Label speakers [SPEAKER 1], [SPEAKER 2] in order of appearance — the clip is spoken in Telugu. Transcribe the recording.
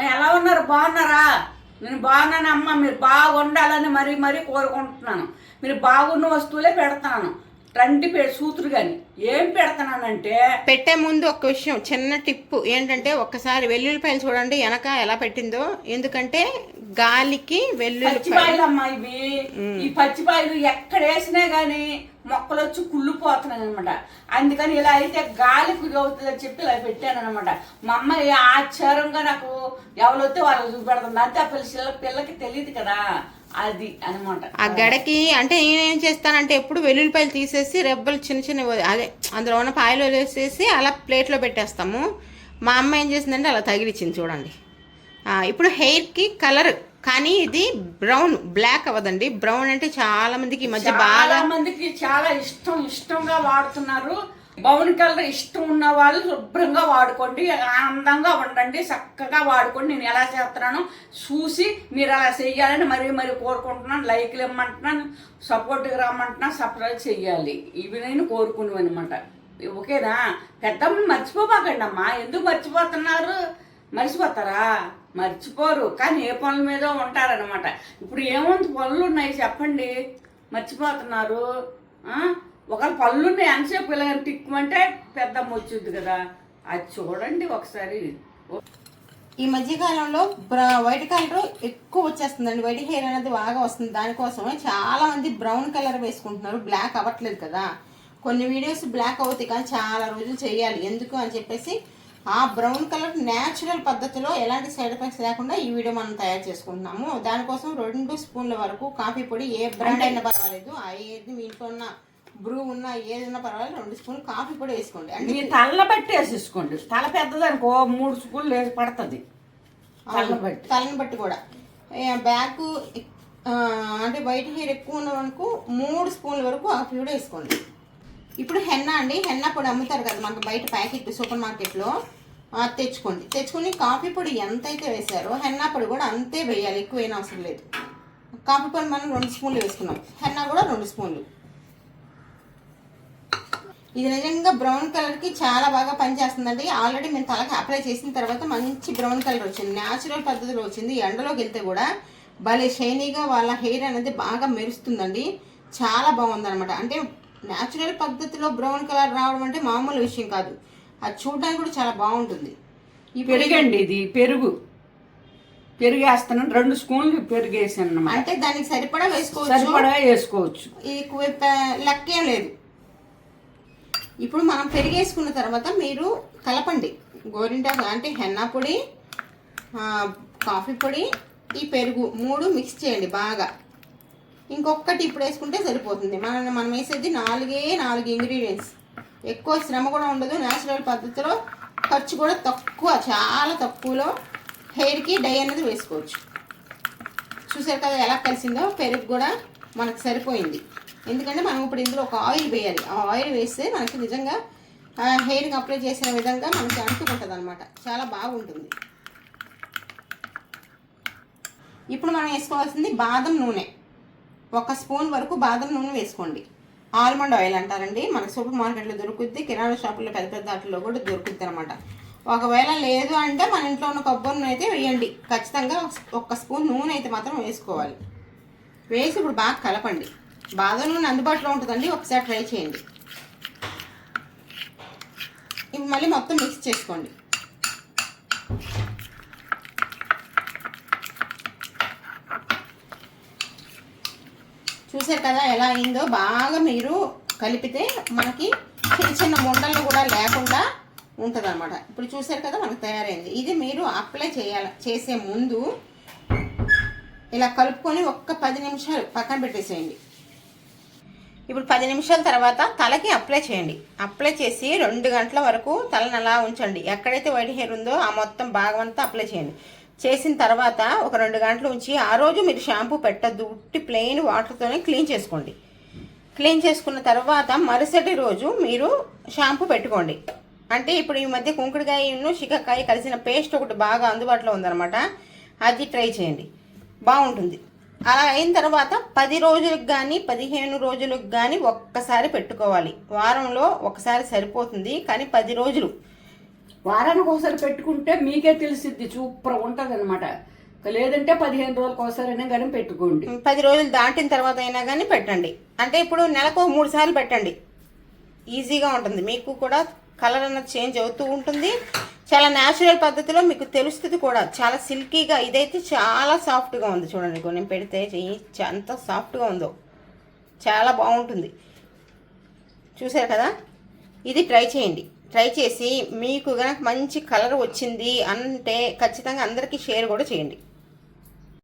[SPEAKER 1] ఎలా ఉన్నారు? బాగున్నారా? నేను బాగున్నాను అమ్మ. మీరు బాగుండాలని మరీ మరీ కోరుకుంటున్నాను. మీరు బాగున్న వస్తువులే పెడతాను. రండి సూతురు కానీ ఏం పెడతానంటే
[SPEAKER 2] పెట్టే ముందు ఒక విషయం చిన్న టిప్పు ఏంటంటే ఒక్కసారి వెల్లుల్లిపాయలు చూడండి వెనక ఎలా పెట్టిందో. ఎందుకంటే గాలికి వెల్లుల్లిపాయలు
[SPEAKER 1] పచ్చిపాయలు అమ్మా ఇవి ఈ పచ్చిపాయలు ఎక్కడ వేసినా గానీ మొక్కలు వచ్చి కుళ్ళిపోతున్నాయి అనమాట అందుకని ఇలా అయితే గాలికి అవుతుందని చెప్పి ఇలా పెట్టాను అనమాట మా అమ్మ ఆచారంగా ఆశ్చర్యంగా నాకు ఎవరైతే వాళ్ళకి చూపెడుతుంది. అంతే ఆ పిల్ల పిల్లకి తెలియదు కదా. అది అనమాట
[SPEAKER 2] ఆ గడకి అంటే నేనేం చేస్తానంటే ఎప్పుడు వెల్లుల్లిపాయలు తీసేసి రెబ్బలు చిన్న చిన్న అదే అందులో ఉన్న పాయలు వేసేసి అలా ప్లేట్లో పెట్టేస్తాము. మా అమ్మ ఏం చేసిందంటే అలా తగిలిచ్చింది చూడండి. ఇప్పుడు హెయిర్కి కలర్ కానీ ఇది బ్రౌన్ బ్లాక్ అవ్వదండి. బ్రౌన్ అంటే చాలా మందికి ఈ మధ్య బాగా
[SPEAKER 1] చాలా మందికి చాలా ఇష్టం ఇష్టంగా వాడుతున్నారు. బౌన్ కలర్ ఇష్టం ఉన్న వాళ్ళు శుభ్రంగా వాడుకోండి ఆనందంగా ఉండండి చక్కగా వాడుకోండి. నేను ఎలా చేస్తున్నానో చూసి మీరు అలా చెయ్యాలని మరీ మరీ కోరుకుంటున్నాను. లైక్లు ఇమ్మంటున్నాను సపోర్ట్గా రమ్మంటున్నాను సబ్స్క్రైబ్ చెయ్యాలి. ఇవి నేను కోరుకున్నాను అనమాట ఓకేనా? పెద్దమ్మని మర్చిపోబాకండి అమ్మా ఎందుకు మర్చిపోతున్నారు? మర్చిపోతారా? మర్చిపోరు. కానీ ఏ పనుల మీద ఉంటారనమాట ఇప్పుడు ఏముంది పనులు ఉన్నాయి చెప్పండి. మర్చిపోతున్నారు. ఆ? ఒకవేళ పనులు ఉన్నాయి ఎంతసేపు పిల్లగాని టిక్కుమంటే పెద్ద వచ్చింది కదా. అది చూడండి ఒకసారి.
[SPEAKER 2] ఈ మధ్యకాలంలో వైట్ కలర్ ఎక్కువ వచ్చేస్తుందండి. వైట్ హెయిర్ అనేది బాగా వస్తుంది. దానికోసమే చాలా మంది బ్రౌన్ కలర్ వేసుకుంటున్నారు. బ్లాక్ అవ్వట్లేదు కదా. కొన్ని వీడియోస్ బ్లాక్ అవుతాయి కానీ చాలా రోజులు చేయాలి. ఎందుకు అని చెప్పేసి ఆ బ్రౌన్ కలర్ న్యాచురల్ పద్ధతిలో ఎలాంటి సైడ్ ఎఫెక్ట్స్ లేకుండా ఈ వీడియో మనం తయారు చేసుకుంటున్నాము. దానికోసం రెండు స్పూన్ల వరకు కాఫీ పొడి ఏ బ్రాండ్ అయినా పర్వాలేదు. ఏది మీ ఇంట్లో ఉన్న బ్రూ ఉన్న ఏదైనా పర్వాలేదు రెండు స్పూన్ కాఫీ పొడి వేసుకోండి. అంటే
[SPEAKER 1] మీ తల్ల బట్టి వేసేసుకోండి. తల పెద్దదానికి ఓ మూడు స్కూల్ వేసి పడుతుంది. తల్ల బట్టి.
[SPEAKER 2] తలని బట్టి కూడా. బ్యాక్ అంటే వైట్ హెయిర్ ఎక్కువ ఉన్న వరకు మూడు స్పూన్ల వరకు ఆ కూడా వేసుకోండి. ఇప్పుడు హెన్నా అండి హెన్నా పొడి అమ్ముతారు కదా మనకు బయట ప్యాకెట్ సూపర్ మార్కెట్లో. తెచ్చుకోండి. తెచ్చుకొని కాఫీ పొడి ఎంత అయితే వేసారో హెన్నా పొడి కూడా అంతే వేయాలి ఎక్కువ ఏం అవసరం లేదు. కాఫీ పొడి మనం రెండు స్పూన్లు వేసుకున్నాం. హెన్నా కూడా రెండు స్పూన్లు. ఇది నిజంగా బ్రౌన్ కలర్కి చాలా బాగా పనిచేస్తుందండి. ఆల్రెడీ మేము తలకి అప్లై చేసిన తర్వాత మంచి బ్రౌన్ కలర్ వచ్చింది. న్యాచురల్ పద్ధతిలో వచ్చింది. ఎండలోకి వెళ్తే కూడా భలే షైనీగా వాళ్ళ హెయిర్ అనేది బాగా మెరుస్తుందండి. చాలా బాగుంది అనమాట అంటే న్యాచురల్ పద్ధతిలో బ్రౌన్ కలర్ రావడం అంటే మామూలు విషయం కాదు. అది చూడడానికి కూడా చాలా బాగుంటుంది.
[SPEAKER 1] ఈ పెరుగండి ఇది పెరుగు. పెరుగు రెండు స్పూన్లు పెరుగు వేసాను
[SPEAKER 2] అంటే దానికి సరిపడా వేసుకోవచ్చు?
[SPEAKER 1] సరిపడా వేసుకోవచ్చు.
[SPEAKER 2] లెక్కేం లేదు. ఇప్పుడు మనం పెరిగేసుకున్న తర్వాత మీరు కలపండి. గోరింటాకు అంటే హెన్నా పొడి కాఫీ పొడి ఈ పెరుగు మూడు మిక్స్ చేయండి బాగా. ఇంకొకటి ఇప్పుడు వేసుకుంటే సరిపోతుంది. మనం మనం వేసేది నాలుగే నాలుగు ఇంగ్రీడియంట్స్ ఎక్కువ శ్రమ కూడా ఉండదు. న్యాచురల్ పద్ధతిలో ఖర్చు కూడా తక్కువ చాలా తక్కువలో హెయిర్కి డై అనేది వేసుకోవచ్చు. చూసారు కదా ఎలా కలిసిందో? పెరుగు కూడా మనకు సరిపోయింది. ఎందుకంటే మనం ఇప్పుడు ఇందులో ఒక ఆయిల్ వేయాలి. ఆ ఆయిల్ వేస్తే మనకి నిజంగా హెయిర్కి అప్లై చేసిన విధంగా మనకి అంటుకుంటుంది అనమాట చాలా బాగుంటుంది. ఇప్పుడు మనం వేసుకోవాల్సింది బాదం నూనె. ఒక స్పూన్ వరకు బాదం నూనె వేసుకోండి. ఆల్మండ్ ఆయిల్ అంటారండి. మన సూపర్ మార్కెట్లో దొరుకుద్ది. కిరాణా షాపుల్లో పెద్ద పెద్ద వాటిల్లో కూడా దొరుకుద్ది అనమాట ఒకవేళ లేదు అంటే మన ఇంట్లో ఉన్న కొబ్బరి నూనె అయితే వేయండి. ఖచ్చితంగా ఒక స్పూన్ నూనె అయితే మాత్రం వేసుకోవాలి. వేసి ఇప్పుడు బాగా కలపండి. బాదం నూనె అందుబాటులో ఉంటుందండి. ఒకసారి ట్రై చేయండి. ఇవి మళ్ళీ మొత్తం మిక్స్ చేసుకోండి. చూసారు కదా ఎలా అయిందో? బాగా మీరు కలిపితే మనకి చిన్న చిన్న ముండలు కూడా లేకుండా ఉంటుంది అనమాట ఇప్పుడు చూసారు కదా మనకు తయారైంది. ఇది మీరు అప్లై చేయాలి చేసే ముందు ఇలా కలుపుకొని ఒక్క పది నిమిషాలు పక్కన పెట్టేసేయండి. ఇప్పుడు పది నిమిషాల తర్వాత తలకి అప్లై చేయండి. అప్లై చేసి రెండు గంటల వరకు తలని అలా ఉంచండి. ఎక్కడైతే వైట్ హెయిర్ ఉందో ఆ మొత్తం భాగం అంతా అప్లై చేయండి. చేసిన తర్వాత ఒక రెండు గంటలు ఉంచి ఆ రోజు మీరు షాంపూ పెట్టద్దు ఉట్టి ప్లెయిన్ వాటర్తోనే క్లీన్ చేసుకోండి. క్లీన్ చేసుకున్న తర్వాత మరుసటి రోజు మీరు షాంపూ పెట్టుకోండి. అంటే ఇప్పుడు ఈ మధ్య కుంకుడుకాయను శిఖకాయ కలిసిన పేస్ట్ ఒకటి బాగా అందుబాటులో ఉందన్నమాట. అది ట్రై చేయండి. బాగుంటుంది. అలా అయిన తర్వాత పది రోజులకు కానీ పదిహేను రోజులకు కానీ ఒక్కసారి పెట్టుకోవాలి. వారంలో ఒకసారి సరిపోతుంది కానీ పది రోజులు.
[SPEAKER 1] వారానికి ఒకసారి పెట్టుకుంటే మీకే తెలిసిద్ది సూపర్ ఉంటుంది అనమాట లేదంటే పదిహేను రోజులకు ఒకసారైనా కానీ పెట్టుకోండి.
[SPEAKER 2] పది రోజులు దాటిన తర్వాత అయినా కానీ పెట్టండి. అంటే ఇప్పుడు నెలకు మూడు సార్లు పెట్టండి. ఈజీగా ఉంటుంది. మీకు కూడా కలర్ అన్నది చేంజ్ అవుతూ ఉంటుంది. చాలా న్యాచురల్ పద్ధతిలో మీకు తెలుస్తుంది కూడా. చాలా సిల్కీగా ఇదైతే చాలా సాఫ్ట్గా ఉంది చూడండి. నేను పెడితే ఎంత సాఫ్ట్గా ఉందో. చాలా బాగుంటుంది. చూసారు కదా? ఇది ట్రై చేయండి. ట్రై చేసి మీకు కనుక మంచి కలర్ వచ్చింది అంటే ఖచ్చితంగా అందరికీ షేర్ కూడా చేయండి.